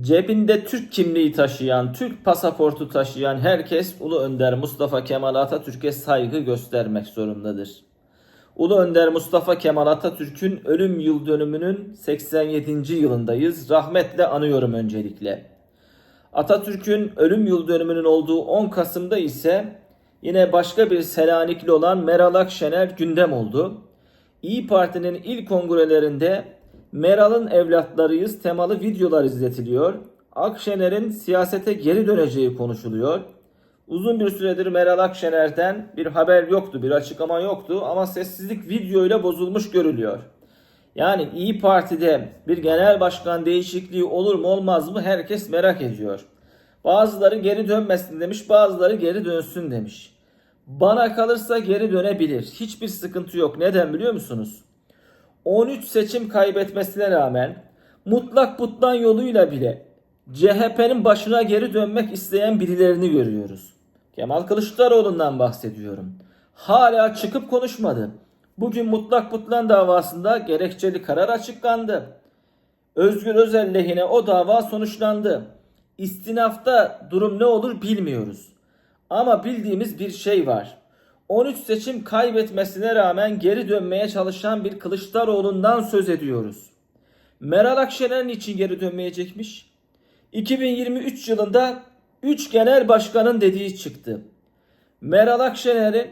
Cebinde Türk kimliği taşıyan, Türk pasaportu taşıyan herkes Ulu Önder Mustafa Kemal Atatürk'e saygı göstermek zorundadır. Ulu Önder Mustafa Kemal Atatürk'ün ölüm yıl dönümünün 87. yılındayız. Rahmetle anıyorum öncelikle. Atatürk'ün ölüm yıl dönümünün olduğu 10 Kasım'da ise yine başka bir Selanikli olan Meral Akşener gündem oldu. İyi Parti'nin ilk kongrelerinde Meral'ın evlatlarıyız temalı videolar izletiliyor. Akşener'in siyasete geri döneceği konuşuluyor. Uzun bir süredir Meral Akşener'den bir haber yoktu, bir açıklama yoktu ama sessizlik videoyla bozulmuş görülüyor. Yani İyi Parti'de bir genel başkan değişikliği olur mu olmaz mı herkes merak ediyor. Bazıları geri dönmesin demiş, bazıları geri dönsün demiş. Bana kalırsa geri dönebilir. Hiçbir sıkıntı yok. Neden biliyor musunuz? 13 seçim kaybetmesine rağmen mutlak butlan yoluyla bile CHP'nin başına geri dönmek isteyen birilerini görüyoruz. Kemal Kılıçdaroğlu'ndan bahsediyorum. Hala çıkıp konuşmadı. Bugün mutlak butlan davasında gerekçeli karar açıklandı. Özgür Özel lehine o dava sonuçlandı. İstinafta durum ne olur bilmiyoruz. Ama bildiğimiz bir şey var. 13 seçim kaybetmesine rağmen geri dönmeye çalışan bir Kılıçdaroğlu'ndan söz ediyoruz. Meral Akşener için geri dönmeyecekmiş? 2023 yılında 3 genel başkanın dediği çıktı. Meral Akşener'in,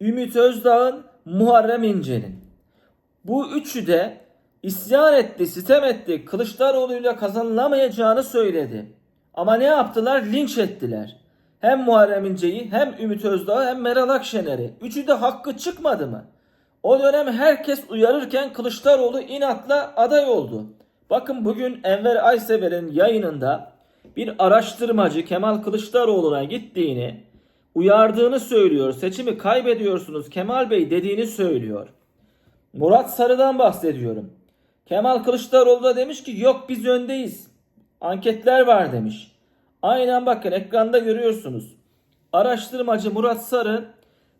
Ümit Özdağ'ın, Muharrem İnce'nin. Bu üçü de isyan etti, sitem etti. Kılıçdaroğlu'yla kazanılamayacağını söyledi. Ama ne yaptılar? Linç ettiler. Hem Muharrem İnce'yi hem Ümit Özdağ'ı hem Meral Akşener'i. Üçü de hakkı çıkmadı mı? O dönem herkes uyarırken Kılıçdaroğlu inatla aday oldu. Bakın bugün Enver Aysever'in yayınında bir araştırmacı Kemal Kılıçdaroğlu'na gittiğini, uyardığını söylüyor. Seçimi kaybediyorsunuz Kemal Bey dediğini söylüyor. Murat Sarı'dan bahsediyorum. Kemal Kılıçdaroğlu da demiş ki yok biz öndeyiz. Anketler var demiş. Aynen bakın ekranda görüyorsunuz. Araştırmacı Murat Sarı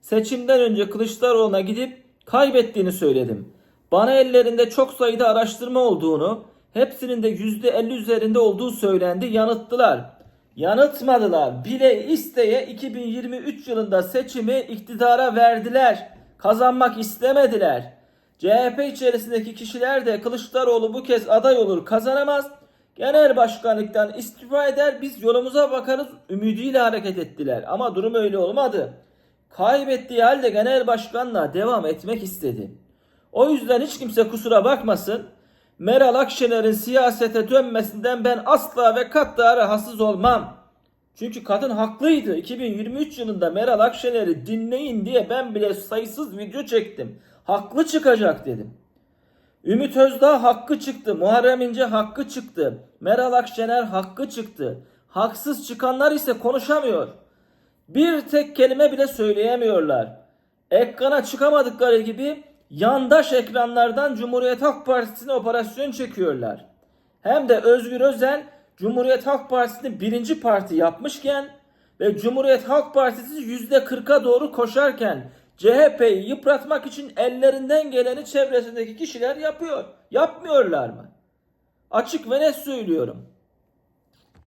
seçimden önce Kılıçdaroğlu'na gidip kaybettiğini söyledim. Bana ellerinde çok sayıda araştırma olduğunu, hepsinin de %50 üzerinde olduğu söylendi, yanıttılar. Yanıtmadılar. Bile isteye 2023 yılında seçimi iktidara verdiler. Kazanmak istemediler. CHP içerisindeki kişiler de Kılıçdaroğlu bu kez aday olur kazanamaz. Genel başkanlıktan istifa eder biz yolumuza bakarız ümidiyle hareket ettiler. Ama durum öyle olmadı. Kaybettiği halde genel başkanla devam etmek istedi. O yüzden hiç kimse kusura bakmasın. Meral Akşener'in siyasete dönmesinden ben asla ve katla rahatsız olmam. Çünkü kadın haklıydı. 2023 yılında Meral Akşener'i dinleyin diye ben bile sayısız video çektim. Haklı çıkacak dedim. Ümit Özdağ hakkı çıktı. Muharrem İnce hakkı çıktı. Meral Akşener hakkı çıktı. Haksız çıkanlar ise konuşamıyor. Bir tek kelime bile söyleyemiyorlar. Ekrana çıkamadıkları gibi yandaş ekranlardan Cumhuriyet Halk Partisi'ne operasyon çekiyorlar. Hem de Özgür Özel Cumhuriyet Halk Partisi'ni birinci parti yapmışken ve Cumhuriyet Halk Partisi %40'a doğru koşarken CHP'yi yıpratmak için ellerinden geleni çevresindeki kişiler yapıyor. Yapmıyorlar mı? Açık ve net söylüyorum.